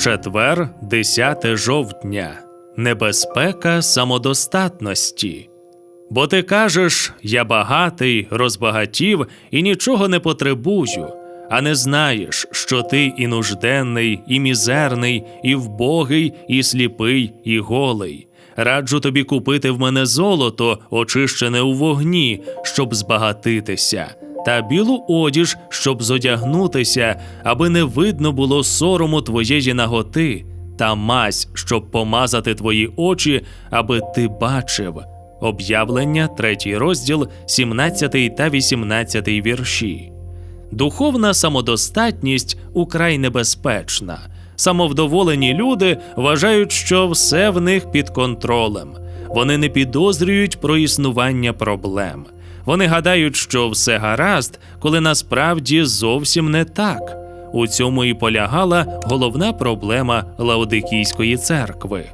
Четвер, 10 жовтня. Небезпека самодостатності. Бо ти кажеш, я багатий, розбагатів і нічого не потребую, а не знаєш, що ти і нужденний, і мізерний, і вбогий, і сліпий, і голий. Раджу тобі купити в мене золото, очищене у вогні, щоб збагатитися, та білу одіж, щоб зодягнутися, аби не видно було сорому твоєї наготи, та мазь, щоб помазати твої очі, аби ти бачив. Об'явлення, 3 розділ, 17 та 18 вірші. Духовна самодостатність украй небезпечна. Самовдоволені люди вважають, що все в них під контролем. Вони не підозрюють про існування проблем. Вони гадають, що все гаразд, коли насправді зовсім не так. У цьому і полягала головна проблема Лаодикійської церкви.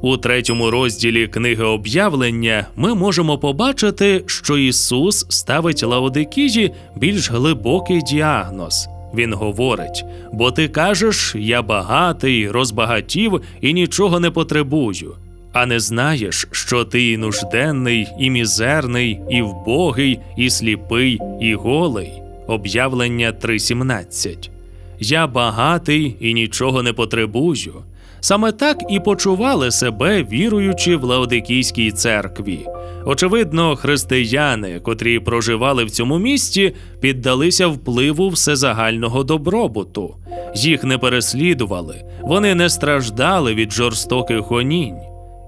У третьому розділі книги об'явлення ми можемо побачити, що Ісус ставить Лаодикії більш глибокий діагноз. Він говорить: бо ти кажеш, я багатий, розбагатів і нічого не потребую. А не знаєш, що ти і нужденний, і мізерний, і вбогий, і сліпий, і голий. Об'явлення 3.17. Я багатий і нічого не потребую. Саме так і почували себе віруючи в Лаодикійській церкві. Очевидно, християни, котрі проживали в цьому місті, піддалися впливу всезагального добробуту. Їх не переслідували, вони не страждали від жорстоких гонінь.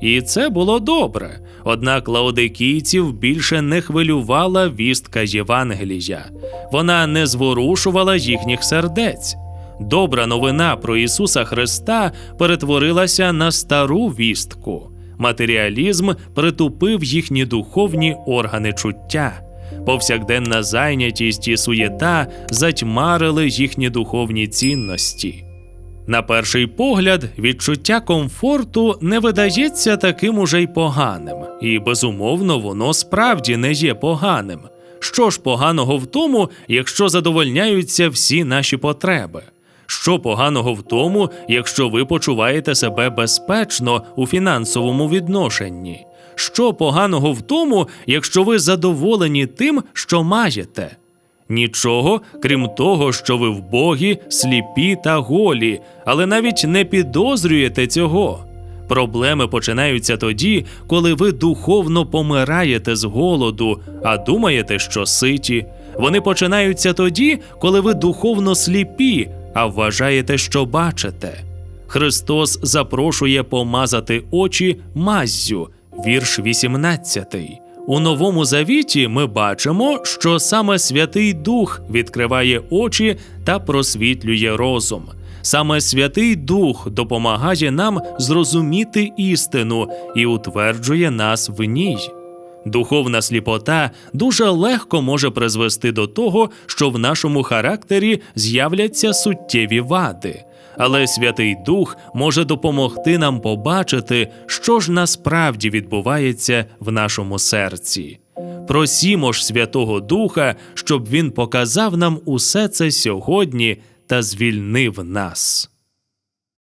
І це було добре. Однак лаодикійців більше не хвилювала вістка Євангелія, вона не зворушувала їхніх сердець. Добра новина про Ісуса Христа перетворилася на стару вістку. Матеріалізм притупив їхні духовні органи чуття. Повсякденна зайнятість і суєта затьмарили їхні духовні цінності. На перший погляд, відчуття комфорту не видається таким уже й поганим, і безумовно, воно справді не є поганим. Що ж поганого в тому, якщо задовольняються всі наші потреби? Що поганого в тому, якщо ви почуваєте себе безпечно у фінансовому відношенні? Що поганого в тому, якщо ви задоволені тим, що маєте? Нічого, крім того, що ви вбогі, сліпі та голі, але навіть не підозрюєте цього. Проблеми починаються тоді, коли ви духовно помираєте з голоду, а думаєте, що ситі. Вони починаються тоді, коли ви духовно сліпі, а вважаєте, що бачите. Христос запрошує помазати очі маззю, вірш 18. У новому завіті ми бачимо, що саме Святий Дух відкриває очі та просвітлює розум. Саме Святий Дух допомагає нам зрозуміти істину і утверджує нас в ній. Духовна сліпота дуже легко може призвести до того, що в нашому характері з'являться суттєві вади. Але Святий Дух може допомогти нам побачити, що ж насправді відбувається в нашому серці. Просімо ж Святого Духа, щоб Він показав нам усе це сьогодні та звільнив нас.